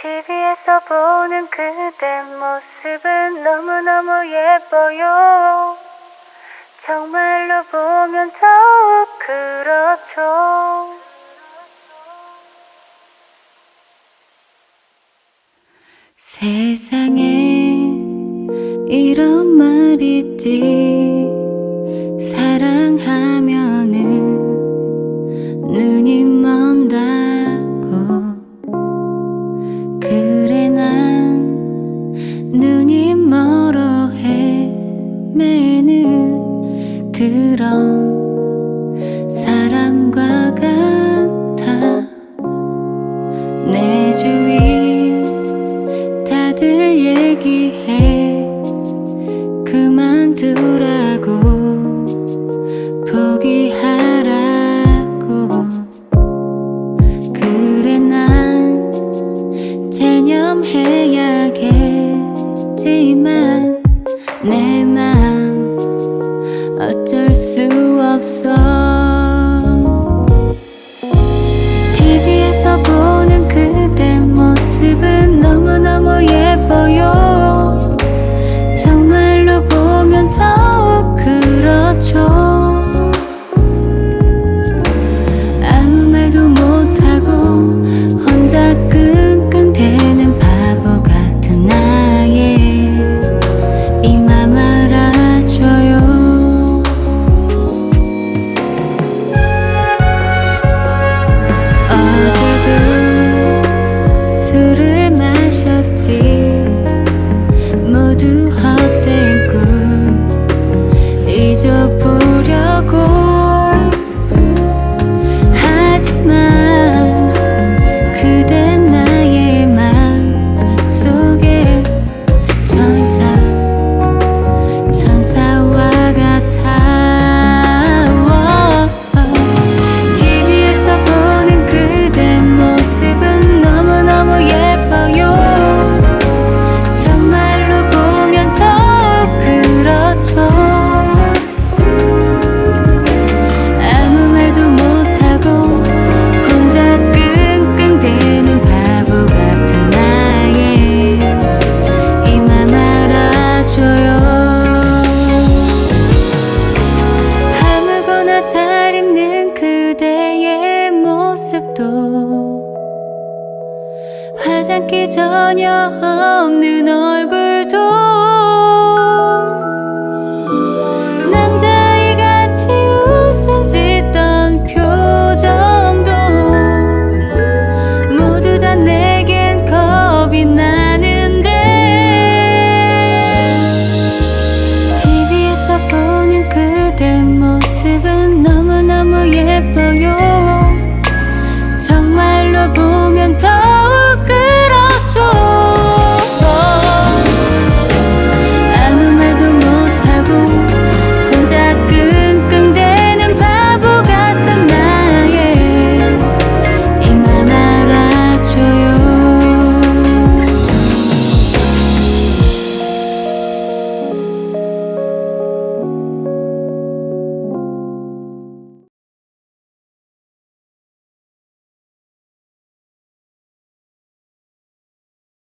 TV에서 보는 그대 모습은 너무너무 예뻐요. 정말로 보면 더욱 그렇죠. 세상에 이런 말 있지 사랑하면은 눈이 마셨지 모두 헛된 꿈 잊어보려고 화장기 전혀 없는 얼굴도 남자애 같이 웃음 짓던 표정도 모두 다 내겐 겁이 나는데 TV에서 보는 그대 모습은 너무너무 예뻐